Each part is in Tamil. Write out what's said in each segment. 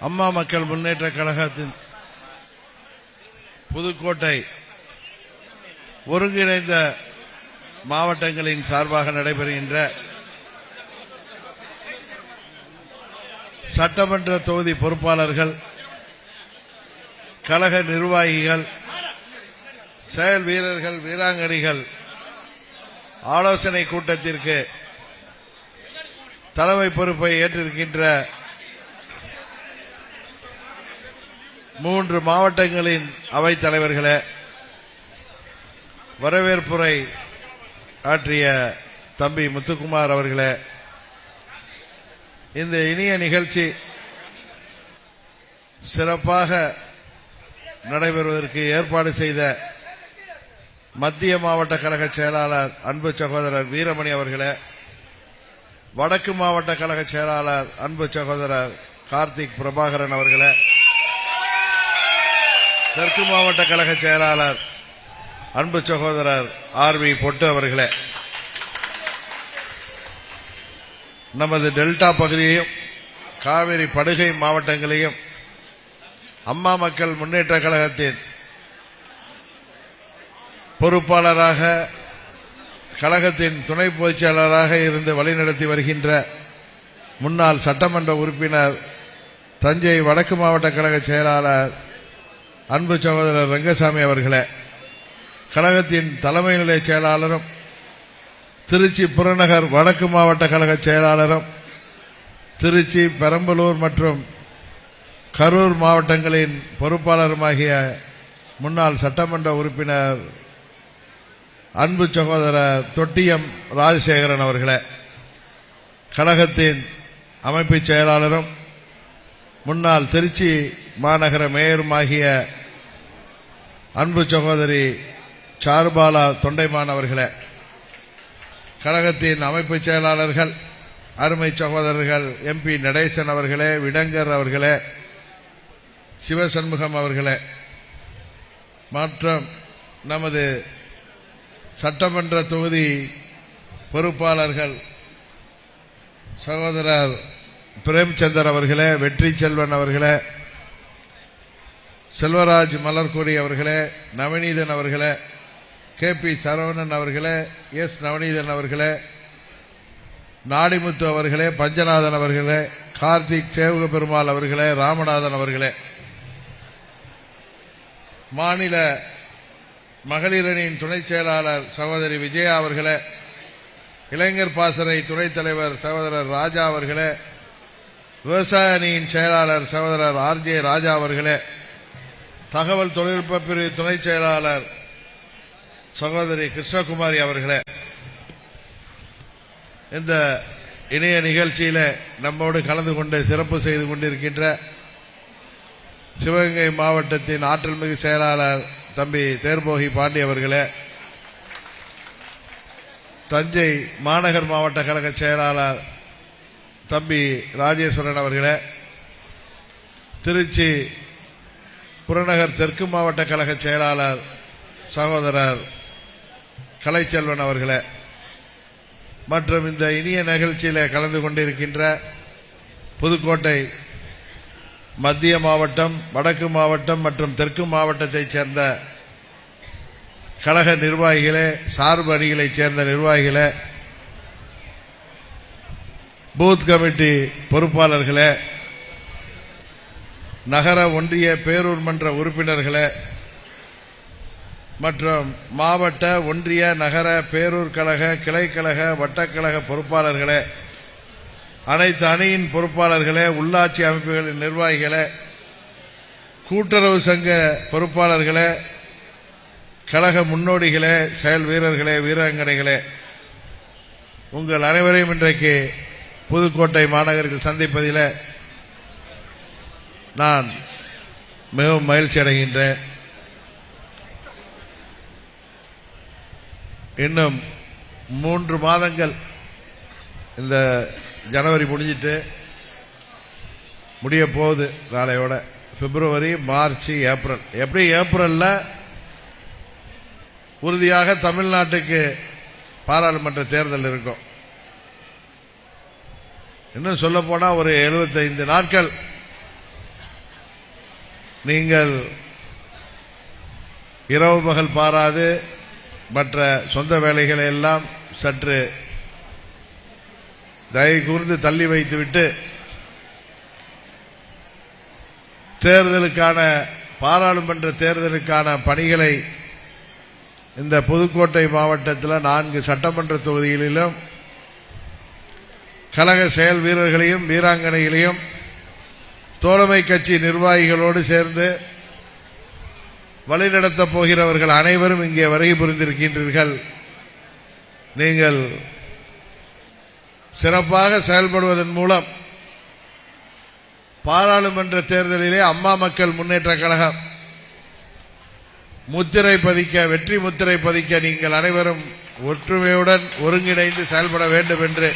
அம்மா மக்கள் முன்னேற்ற கழகத்தின் புதுக்கோட்டை ஒருங்கிணைந்த மாவட்டங்களின் சார்பாக நடைபெறுகின்ற சட்டமன்ற தொகுதி பொறுப்பாளர்கள் கழக நிர்வாகிகள் செயல் வீரர்கள் வீராங்கனைகள் ஆலோசனை கூட்டத்திற்கு தலைமை பொறுப்பை ஏற்றிருக்கின்ற மூன்று மாவட்டங்களின் அவைத் தலைவர்களே வரவேற்புரை ஆற்றிய தம்பி முத்துக்குமார் அவர்களே இந்த இனிய நிகழ்ச்சி சிறப்பாக நடைபெறுவதற்கு ஏற்பாடு செய்த மத்திய மாவட்ட கழக செயலாளர் அன்பு சகோதரர் வீரமணி அவர்களே வடக்கு மாவட்ட கழக செயலாளர் அன்பு சகோதரர் கார்த்திக் பிரபாகரன் அவர்களே தெற்கு மாவட்ட கழக செயலாளர் அன்பு சகோதரர் ஆர் வி பொட்டு அவர்களே. நமது டெல்டா பகுதியையும் காவிரி படுகை மாவட்டங்களையும் அம்மா மக்கள் முன்னேற்ற கழகத்தின் பொறுப்பாளராக கழகத்தின் துணை பொதுச்செயலாளராக இருந்து வழிநடத்தி வருகின்ற முன்னாள் சட்டமன்ற உறுப்பினர் தஞ்சை வடக்கு மாவட்ட கழக செயலாளர் அன்பு சகோதரர் ரங்கசாமி அவர்களே கழகத்தின் தலைமை நிலைய செயலாளரும் திருச்சி புறநகர் வடக்கு மாவட்ட கழக செயலாளரும் திருச்சி பெரம்பலூர் மற்றும் கரூர் மாவட்டங்களின் பொறுப்பாளருமாகிய முன்னாள் சட்டமன்ற உறுப்பினர் அன்பு சகோதரர் தொட்டியம் ராஜசேகரன் அவர்களே கழகத்தின் அமைப்பு செயலாளரும் முன்னாள் திருச்சி மாநகர மேயருமாகிய அன்பு சகோதரி சார்பாலா தொண்டைமான் அவர்களே கழகத்தின் அமைப்பு செயலாளர்கள் அருமை சகோதரர்கள் எம்பி நடேசன் அவர்களே விடங்கர் அவர்களே சிவசண்முகம் அவர்களே மற்றும் நமது சட்டமன்ற தொகுதி பொறுப்பாளர்கள் சகோதரர் பிரேம்சந்தர் அவர்களே வெற்றி செல்வன் அவர்களே செல்வராஜ் மலர்கொடி அவர்களே நவநீதன் அவர்களே கே பி சரவணன் அவர்களே எஸ் நவநீதன் அவர்களே நாடிமுத்து அவர்களே பஞ்சநாதன் அவர்களே கார்த்திக் சேவக பெருமாள் அவர்களே ராமநாதன் அவர்களே மாநில மகளிரணியின் துணைச் செயலாளர் சகோதரி விஜயா அவர்களே இளைஞர் பாசறை துணைத் தலைவர் சகோதரர் ராஜா அவர்களே விவசாய அணியின் செயலாளர் சகோதரர் ஆர் ஜே ராஜா அவர்களே தகவல் தொழில்நுட்ப பிரிவு துணைச் செயலாளர் சகோதரி கிருஷ்ணகுமாரி அவர்களே இந்த இணைய நிகழ்ச்சியில நம்மோடு கலந்து கொண்டு சிறப்பு செய்து கொண்டிருக்கின்ற சிவகங்கை மாவட்டத்தின் ஆற்றல்மிகு செயலாளர் தம்பி தேர்போகி பாண்டி அவர்களே தஞ்சை மாநகர் மாவட்ட கழக செயலாளர் தம்பி ராஜேஸ்வரன் அவர்களே திருச்சி புறநகர் தெற்கு மாவட்ட கழக செயலாளர் சகோதரர் கலைச்செல்வன் அவர்களே மற்றும் இந்த இனிய நிகழ்ச்சியில் கலந்து கொண்டிருக்கின்ற புதுக்கோட்டை மத்திய மாவட்டம் வடக்கு மாவட்டம் மற்றும் தெற்கு மாவட்டத்தைச் சேர்ந்த கழக நிர்வாகிகளே சார்பு அணிகளைச் சேர்ந்த நிர்வாகிகளே பூத் கமிட்டி பொறுப்பாளர்களே நகர ஒன்றிய பேரூர் மன்ற உறுப்பினர்களே மற்றும் மாவட்ட ஒன்றிய நகர பேரூர் கழக கிளைக்கழக வட்டக்கழக பொறுப்பாளர்களே அனைத்து அணியின் பொறுப்பாளர்களே உள்ளாட்சி அமைப்புகளின் நிர்வாகிகளே கூட்டுறவு சங்க பொறுப்பாளர்களே கழக முன்னோடிகளே செயல் வீரர்களே வீராங்கனைகளே உங்கள் அனைவரையும் இன்றைக்கு புதுக்கோட்டை மாநகரில் சந்திப்பதில் நான் மிகவும் மகிழ்ச்சி அடைகின்றேன். இன்னும் மூன்று மாதங்கள் இந்த ஜனவரி முடிஞ்சிட்டு முடிய போகுது நாளையோட. பிப்ரவரி மார்ச் ஏப்ரல். எப்படி ஏப்ரலில்? உறுதியாக தமிழ்நாட்டுக்கு பாராளுமன்ற தேர்தல் இருக்கும். இன்னும் சொல்ல போனா ஒரு 75 நாட்கள். நீங்கள் இரவு பகல் பாராது மற்ற சொந்த வேலைகளை எல்லாம் சற்று தயவு கூர்ந்து தள்ளி வைத்துவிட்டு தேர்தலுக்கான பாராளுமன்ற தேர்தலுக்கான பணிகளை இந்த புதுக்கோட்டை மாவட்டத்தில் நான்கு சட்டமன்ற தொகுதிகளிலும் கழக செயல் வீரர்களையும் வீராங்கனைகளையும் தோழமை கட்சி நிர்வாகிகளோடு சேர்ந்து வழிநடத்தப் போகிறவர்கள் அனைவரும் இங்கே வருகை புரிந்திருக்கின்றீர்கள். நீங்கள் சிறப்பாக செயல்படுவதன் மூலம் பாராளுமன்ற தேர்தலிலே அம்மா மக்கள் முன்னேற்ற கழகம் முத்திரை பதிக்க வெற்றி முத்திரை பதிக்க நீங்கள் அனைவரும் ஒற்றுமையுடன் ஒருங்கிணைந்து செயல்பட வேண்டும் என்று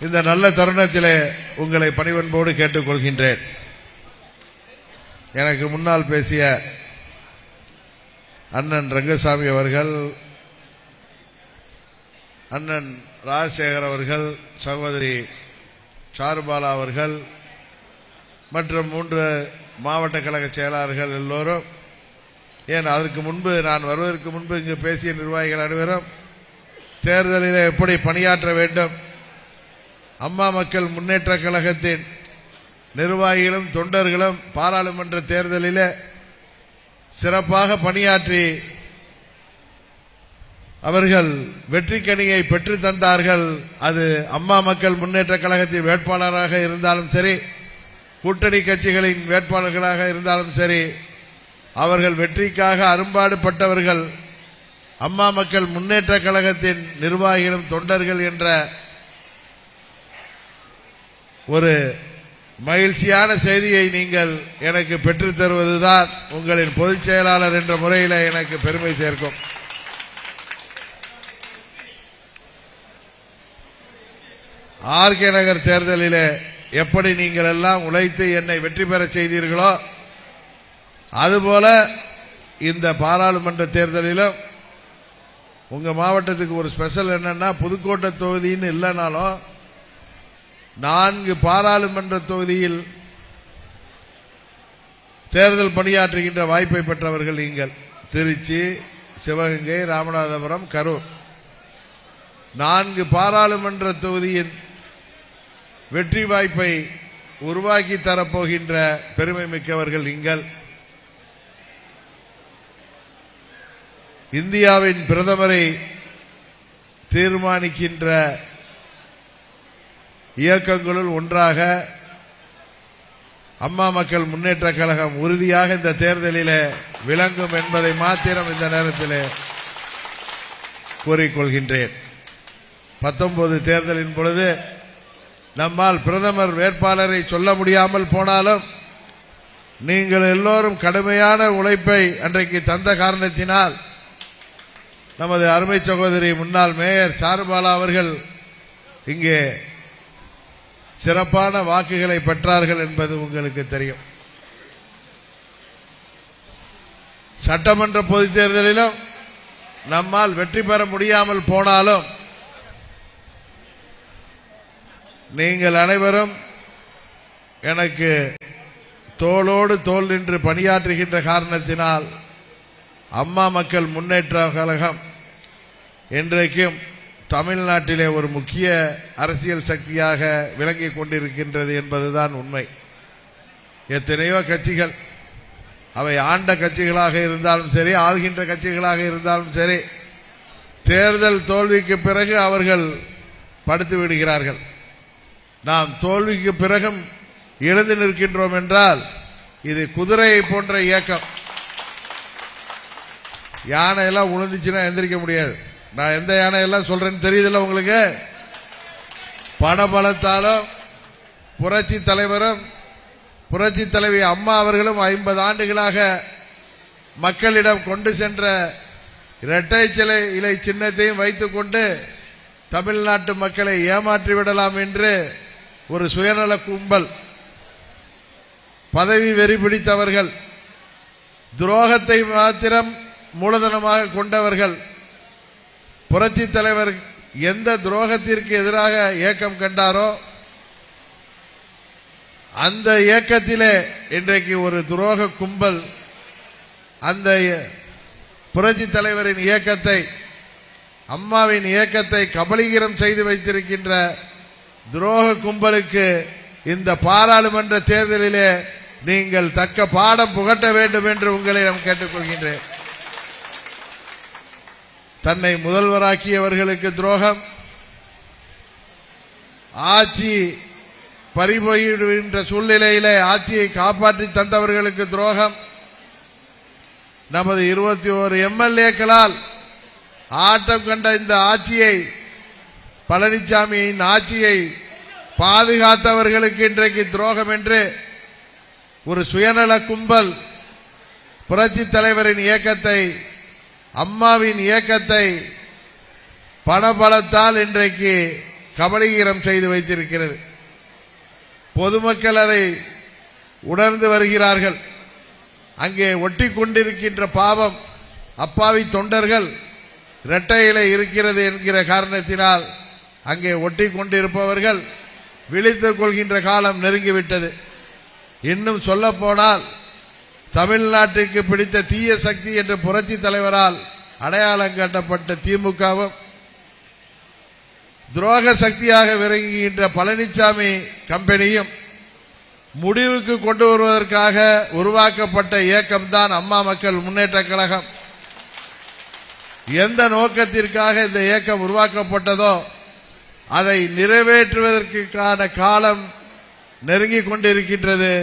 இந்த நல்ல தருணத்திலே உங்களை பணிவன்போடு கேட்டுக்கொள்கின்றேன். எனக்கு முன்னால் பேசிய அண்ணன் ரங்கசாமி அவர்கள் அண்ணன் ராஜசேகர் அவர்கள் சகோதரி சாருபாலா அவர்கள் மற்றும் மூன்று மாவட்ட கழக செயலாளர்கள் எல்லோரும் ஏன் அதற்கு முன்பு நான் வருவதற்கு முன்பு இங்கு பேசிய நிர்வாகிகள் அனைவரும் தேர்தலில் எப்படி பணியாற்ற வேண்டும் அம்மா மக்கள் முன்னேற்ற கழகத்தின் நிர்வாகிகளும் தொண்டர்களும் பாராளுமன்ற தேர்தலில் சிறப்பாக பணியாற்றி அவர்கள் வெற்றி கனியை பெற்று தந்தார்கள். அது அம்மா மக்கள் முன்னேற்ற கழகத்தின் வேட்பாளராக இருந்தாலும் சரி கூட்டணி கட்சிகளின் வேட்பாளர்களாக இருந்தாலும் சரி அவர்கள் வெற்றிக்காக அரும்பாடுபட்டவர்கள் அம்மா மக்கள் முன்னேற்ற கழகத்தின் நிர்வாகிகளும் தொண்டர்கள் என்ற ஒரு மகிழ்ச்சியான செய்தியை நீங்கள் எனக்கு பெற்றுத் தருவதுதான் உங்களின் பொதுச் செயலாளர் என்ற முறையில் எனக்கு பெருமை சேர்க்கும். ஆர்கே நகர் தேர்தலிலே எப்படி நீங்கள் எல்லாம் உழைத்து என்னை வெற்றி பெற செய்தீர்களோ அதுபோல இந்த பாராளுமன்ற தேர்தலிலும் உங்க மாவட்டத்துக்கு ஒரு ஸ்பெஷல் என்னன்னா புதுக்கோட்டை தொகுதின்னு இல்லைனாலும் நான்கு பாராளுமன்ற தொகுதியில் தேர்தல் பணியாற்றுகின்ற வாய்ப்பை பெற்றவர்கள் நீங்கள். திருச்சி சிவகங்கை ராமநாதபுரம் கரூர். நான்கு பாராளுமன்ற தொகுதியின் வெற்றி வாய்ப்பை உருவாக்கி தரப்போகின்ற பெருமை மிக்கவர்கள் நீங்கள். இந்தியாவின் பிரதமரை தீர்மானிக்கின்ற இயக்கங்களுள் ஒன்றாக அம்மா மக்கள் முன்னேற்ற கழகம் உறுதியாக இந்த தேர்தலில் விளங்கும் என்பதை மாத்திரம் இந்த நேரத்தில் கூறிக்கொள்கின்றேன். பத்தொன்பது தேர்தலின் பொழுது நம்மால் பிரதமர் வேட்பாளரை சொல்ல முடியாமல் போனாலும் நீங்கள் எல்லோரும் கடுமையான உழைப்பை அன்றைக்கு தந்த காரணத்தினால் நமது அருமை சகோதரி முன்னாள் மேயர் சாருபாலா அவர்கள் இங்கே சிறப்பான வாக்குகளை பெற்றார்கள் என்பது உங்களுக்கு தெரியும். சட்டமன்ற பொதுத் தேர்தலிலும் நம்மால் வெற்றி பெற முடியாமல் போனாலும் நீங்கள் அனைவரும் எனக்கு தோளோடு தோல் நின்று பணியாற்றுகின்ற காரணத்தினால் அம்மா மக்கள் முன்னேற்ற கழகம் இன்றைக்கும் தமிழ்நாட்டிலே ஒரு முக்கிய அரசியல் சக்தியாக விளங்கிக் கொண்டிருக்கின்றது என்பதுதான் உண்மை. எத்தனையோ கட்சிகள் அவை ஆண்ட கட்சிகளாக இருந்தாலும் சரி ஆள்கின்ற கட்சிகளாக இருந்தாலும் சரி தேர்தல் தோல்விக்கு பிறகு அவர்கள் படுத்து விடுகிறார்கள். நாம் தோல்விக்கு பிறகும் எழுந்து நிற்கின்றோம் என்றால் இது குதிரையை போன்ற இயக்கம். யானை எல்லாம் உழுந்துச்சுன்னா எந்திரிக்க முடியாது. நான் எந்த யானை எல்லாம் சொல்றேன்னு தெரியுதுல்ல உங்களுக்கு? பணபலத்தாலும் புரட்சி தலைவரும் புரட்சி தலைவி அம்மா அவர்களும் ஐம்பது ஆண்டுகளாக மக்களிடம் கொண்டு சென்ற இரட்டை சிலை இலை சின்னத்தையும் வைத்துக்கொண்டு தமிழ்நாட்டு மக்களை ஏமாற்றி விடலாம் என்று ஒரு சுயநல கும்பல். பதவி வெறி பிடித்தவர்கள் துரோகத்தை மாத்திரம் மூலதனமாக கொண்டவர்கள் புரட்சி தலைவர் எந்த துரோகத்திற்கு எதிராக இயக்கம் கண்டாரோ அந்த இயக்கத்திலே இன்றைக்கு ஒரு துரோக கும்பல் அந்த புரட்சி தலைவரின் இயக்கத்தை அம்மாவின் இயக்கத்தை கபலீகரம் செய்து வைத்திருக்கின்ற துரோக கும்பலுக்கு இந்த பாராளுமன்ற தேர்தலிலே நீங்கள் தக்க பாடம் புகட்ட வேண்டும் என்று உங்களை நான் கேட்டுக்கொள்கின்றேன். தன்னை முதல்வராக்கியவர்களுக்கு துரோகம். ஆட்சி பறிபோயிடுகின்ற சூழ்நிலையிலே ஆட்சியை காப்பாற்றி தந்தவர்களுக்கு துரோகம். நமது இருபத்தி ஓரு எம்எல்ஏக்களால் ஆட்டம் கண்ட இந்த ஆட்சியை பழனிசாமியின் ஆட்சியை பாதுகாத்தவர்களுக்கு இன்றைக்கு துரோகம் என்று ஒரு சுயநல கும்பல் புரட்சி தலைவரின் இயக்கத்தை அம்மாவின் இயக்கத்தை பணபலத்தால் இன்றைக்கு கபலீகரம் செய்து வைத்திருக்கிறது. பொதுமக்கள் அதை உணர்ந்து வருகிறார்கள். அங்கே ஒட்டி கொண்டிருக்கின்ற பாவம் அப்பாவி தொண்டர்கள் இரட்டையில இருக்கிறது என்கிற காரணத்தினால் அங்கே ஒட்டி கொண்டிருப்பவர்கள் விழித்துக் கொள்கின்ற காலம் நெருங்கிவிட்டது. இன்னும் சொல்லப்போனால் தமிழ்நாட்டுக்கு பிடித்த தீய சக்தி என்ற புரட்சி தலைவரால் அடையாளம் காட்டப்பட்ட திமுகவும் துரோக சக்தியாக விளங்குகின்ற பழனிசாமி கம்பெனியும் முடிவுக்கு கொண்டு வருவதற்காக உருவாக்கப்பட்ட இயக்கம்தான் அம்மா மக்கள் முன்னேற்ற கழகம். எந்த நோக்கத்திற்காக இந்த இயக்கம் உருவாக்கப்பட்டதோ அதை நிறைவேற்றுவதற்கான காலம் நெருங்கிக் கொண்டிருக்கின்றது.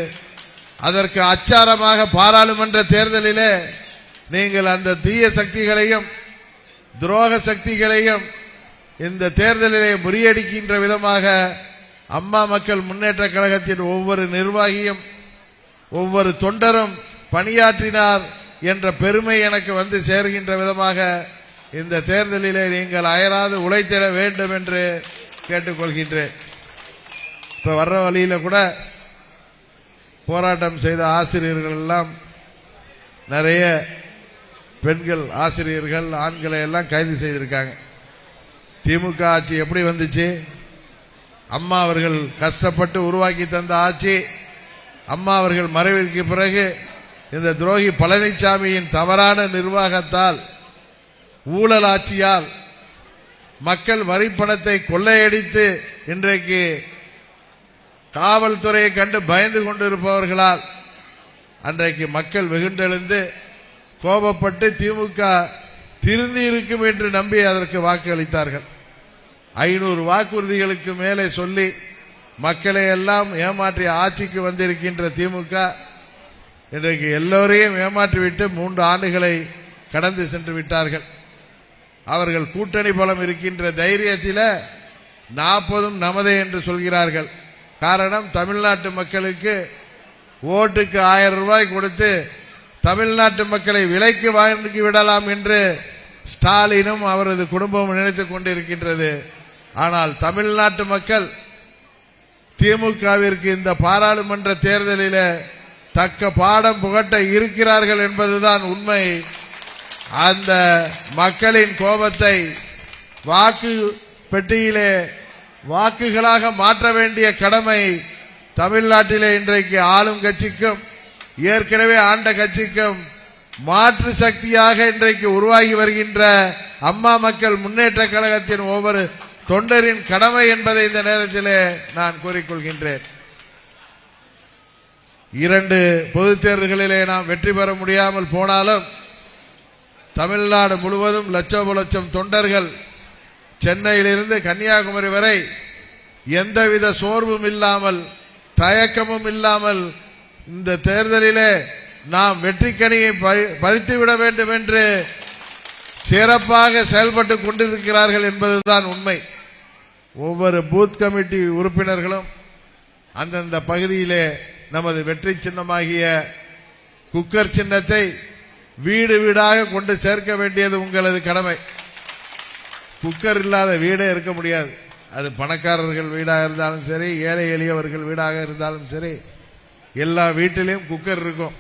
அதற்கு அச்சாரமாக பாராளுமன்ற தேர்தலிலே நீங்கள் அந்த தீய சக்திகளையும் துரோக சக்திகளையும் இந்த தேர்தலிலே முறியடிக்கின்ற விதமாக அம்மா மக்கள் முன்னேற்ற கழகத்தின் ஒவ்வொரு நிர்வாகியும் ஒவ்வொரு தொண்டரும் பணியாற்றினார் என்ற பெருமை எனக்கு வந்து சேர்கின்ற விதமாக இந்த தேர்தலிலே நீங்கள் அயராது உழைத்திட வேண்டும் என்று கேட்டுக்கொள்கின்றேன். இப்ப வர்ற வழியில கூட போராட்டம் செய்த ஆசிரியர்கள் எல்லாம் நிறைய பெண்கள் ஆசிரியர்கள் ஆண்களை எல்லாம் கைது செய்திருக்காங்க. திமுக ஆட்சி எப்படி வந்துச்சு? அம்மா அவர்கள் கஷ்டப்பட்டு உருவாக்கி தந்த ஆட்சி அம்மா அவர்கள் மறைவிற்கு பிறகு இந்த துரோகி பழனிசாமியின் தவறான நிர்வாகத்தால் ஊழல் ஆட்சியால் மக்கள் வரி பணத்தை கொள்ளையடித்து இன்றைக்கு காவல்துறையை கண்டு பயந்து கொண்டிருப்பவர்களால் அன்றைக்கு மக்கள் வெகுண்டெழுந்து கோபப்பட்டு திமுக திருந்தி இருக்கும் என்று நம்பி அதற்கு வாக்கு அளித்தார்கள் ஐநூறு வாக்குறுதிகளுக்கு மேலே சொல்லி மக்களை எல்லாம் ஏமாற்றி ஆட்சிக்கு வந்திருக்கின்ற திமுக இன்றைக்கு எல்லோரையும் ஏமாற்றிவிட்டு மூன்று ஆண்டுகளை கடந்து சென்று விட்டார்கள். அவர்கள் கூட்டணி பலம் இருக்கின்ற தைரியத்தில் நாற்பதும் நமதே என்று சொல்கிறார்கள். காரணம் தமிழ்நாட்டு மக்களுக்கு ஓட்டுக்கு ஆயிரம் ரூபாய் கொடுத்து தமிழ்நாட்டு மக்களை விலைக்கு வாங்கி விடலாம் என்று ஸ்டாலினும் அவரது குடும்பமும் நினைத்துக் கொண்டிருக்கின்றது. ஆனால் தமிழ்நாட்டு மக்கள் திமுகவிற்கு இந்த பாராளுமன்ற தேர்தலில் தக்க பாடம் புகட்ட இருக்கிறார்கள் என்பதுதான் உண்மை. அந்த மக்களின் கோபத்தை வாக்கு பெட்டியிலே வாக்குகளாக மாற்ற வேண்டிய கடமை தமிழ்நாட்டிலே இன்றைக்கு ஆளும் கட்சிக்கும் ஏற்கனவே ஆண்ட கட்சிக்கும் மாற்று சக்தியாக இன்றைக்கு உருவாகி வருகின்ற அம்மா மக்கள் முன்னேற்ற கழகத்தின் ஒவ்வொரு தொண்டரின் கடமை என்பதை இந்த நேரத்திலே நான் கூறிக்கொள்கின்றேன். இரண்டு பொது தேர்தல்களிலே நாம் வெற்றி பெற முடியாமல் போனாலும் தமிழ்நாடு முழுவதும் லட்சம் லட்சம் தொண்டர்கள் சென்னையிலிருந்து கன்னியாகுமரி வரை எந்தவித சோர்வும் இல்லாமல் தயக்கமும் இல்லாமல் இந்த தேர்தலிலே நாம் வெற்றிக்கணியை பறித்துவிட வேண்டும் என்று சிறப்பாக செயல்பட்டு கொண்டிருக்கிறார்கள் என்பதுதான் உண்மை. ஒவ்வொரு பூத் கமிட்டி உறுப்பினர்களும் அந்தந்த பகுதியிலே நமது வெற்றி சின்னமாகிய குக்கர் சின்னத்தை வீடு வீடாக கொண்டு சேர்க்க வேண்டியது உங்களது கடமை. குக்கர் இல்லாத வீடே இருக்க முடியாது. அது பணக்காரர்கள் வீடாக இருந்தாலும் சரி ஏழை எளியவர்கள் வீடாக இருந்தாலும் சரி எல்லா வீட்டிலையும் குக்கர் இருக்கும்.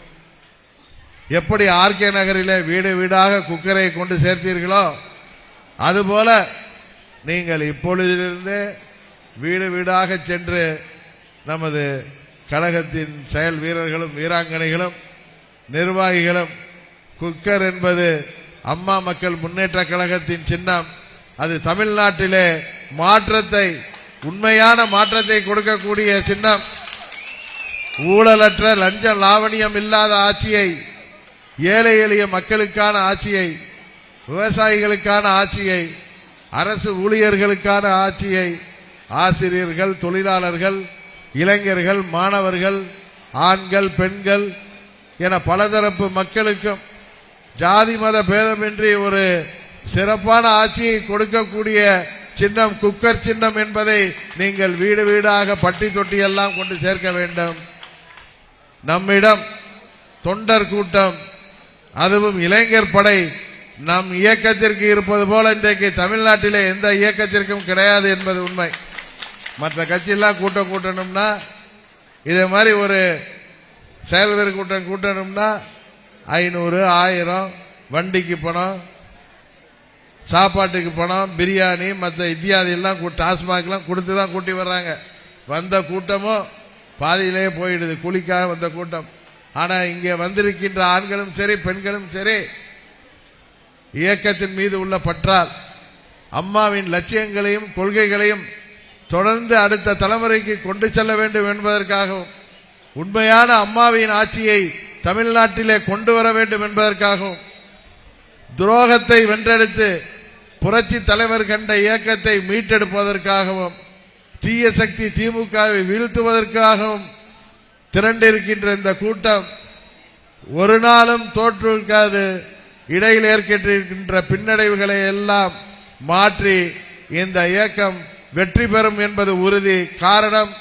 எப்படி ஆர்கே நகரில் வீடு வீடாக குக்கரை கொண்டு சேர்த்தீர்களோ அதுபோல நீங்கள் இப்பொழுதிலிருந்தே வீடு வீடாக சென்று நமது கழகத்தின் செயல் வீரர்களும் வீராங்கனைகளும் நிர்வாகிகளும் குக்கர் என்பது அம்மா மக்கள் முன்னேற்ற கழகத்தின் சின்னம். அது தமிழ்நாட்டிலே மாற்றத்தை உண்மையான மாற்றத்தை கொடுக்கக்கூடிய சின்னம். ஊழலற்ற லஞ்ச லாவணியம் இல்லாத ஆட்சியை ஏழை எளிய மக்களுக்கான ஆட்சியை விவசாயிகளுக்கான ஆட்சியை அரசு ஊழியர்களுக்கான ஆட்சியை ஆசிரியர்கள் தொழிலாளர்கள் இளைஞர்கள் மாணவர்கள் ஆண்கள் பெண்கள் என பலதரப்பு மக்களுக்கும் ஜாதி மத பேதமின்றி ஒரு சிறப்பான ஆட்சியை கொடுக்கக்கூடிய சின்னம் குக்கர் சின்னம் என்பதை நீங்கள் வீடு வீடாக பட்டி தொட்டி எல்லாம் கொண்டு சேர்க்க வேண்டும். நம்மிடம் தொண்டர் கூட்டம் அதுவும் இளைஞர் படை நம் இயக்கத்திற்கு இருப்பது போல இன்றைக்கு தமிழ்நாட்டிலே எந்த இயக்கத்திற்கும் கிடையாது என்பது உண்மை. மற்ற கட்சியெல்லாம் கூட்டம் கூட்டணும்னா இதே மாதிரி ஒரு செயல்வர் கூட்டம் கூட்டணும்னா ஐநூறு ஆயிரம் வண்டிக்கு பணம் சாப்பாட்டுக்கு பணம் பிரியாணி மற்ற இத்தியாதி எல்லாம் கூ- டாஸ்மாக்லாம் கொடுத்து தான் கூட்டி வர்றாங்க. வந்த கூட்டமும் பாதியிலேயே போயிடுது. கூலிக்காக வந்த கூட்டம். ஆனா இங்கே வந்திருக்கின்ற ஆண்களும் சரி பெண்களும் சரி இயக்கத்தின் மீது உள்ள பற்றால் அம்மாவின் லட்சியங்களையும் கொள்கைகளையும் தொடர்ந்து அடுத்த தலைமுறைக்கு கொண்டு செல்ல வேண்டும் என்பதற்காகவும் உண்மையான அம்மாவின் ஆட்சியை தமிழ்நாட்டிலே கொண்டு வர வேண்டும் என்பதற்காகவும் துரோகத்தை வென்றெடுத்து புரட்சி தலைவர் கண்ட இயக்கத்தை மீட்டெடுப்பதற்காகவும் தீய சக்தி திமுகவை வீழ்த்துவதற்காகவும் திரண்டிருக்கின்ற இந்த கூட்டம் ஒரு நாளும் தோற்றிருக்காது இடையில் ஏற்பட்டிருக்கின்ற பின்னடைவுகளை எல்லாம் மாற்றி இந்த இயக்கம் வெற்றி பெறும் என்பது உறுதி. காரணம்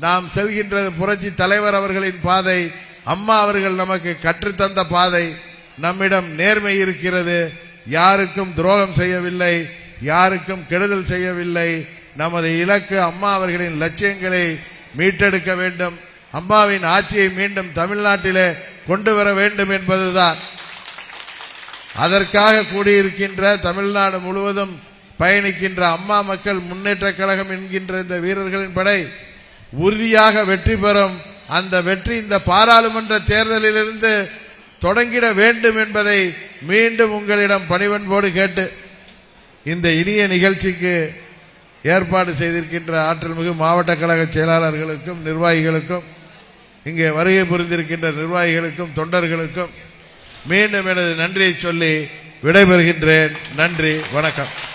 நாம் செல்கின்றது புரட்சி தலைவர் அவர்களின் பாதை. அம்மா அவர்கள் நமக்கு கற்றுத்தந்த பாதை. நம்மிடம் நேர்மை இருக்கிறது. யாருக்கும் துரோகம் செய்யவில்லை யாருக்கும் கெடுதல் செய்யவில்லை. நமது இலக்கு அம்மா அவர்களின் லட்சியங்களை மீட்டெடுக்க வேண்டும். அம்மாவின் ஆட்சியை மீண்டும் தமிழ்நாட்டிலே கொண்டு வர வேண்டும் என்பதுதான். அதற்காக கூடியிருக்கின்ற தமிழ்நாடு முழுவதும் பயணிக்கின்ற அம்மா மக்கள் முன்னேற்ற கழகம் என்கின்ற இந்த வீரர்களின் படை உறுதியாக வெற்றி பெறும். அந்த வெற்றி இந்த பாராளுமன்ற தேர்தலிலிருந்து தொடங்கிட வேண்டும் என்பதை மீண்டும் உங்களிடம் பணிவன்போடு கேட்டு இந்த இனிய நிகழ்ச்சிக்கு ஏற்பாடு செய்திருக்கின்ற ஆற்றல் மிகு மாவட்ட கழக செயலாளர்களுக்கும் நிர்வாகிகளுக்கும் இங்கே வருகை புரிந்திருக்கின்ற நிர்வாகிகளுக்கும் தொண்டர்களுக்கும் மீண்டும் எனது நன்றியை சொல்லி விடைபெறுகின்றேன். நன்றி வணக்கம்.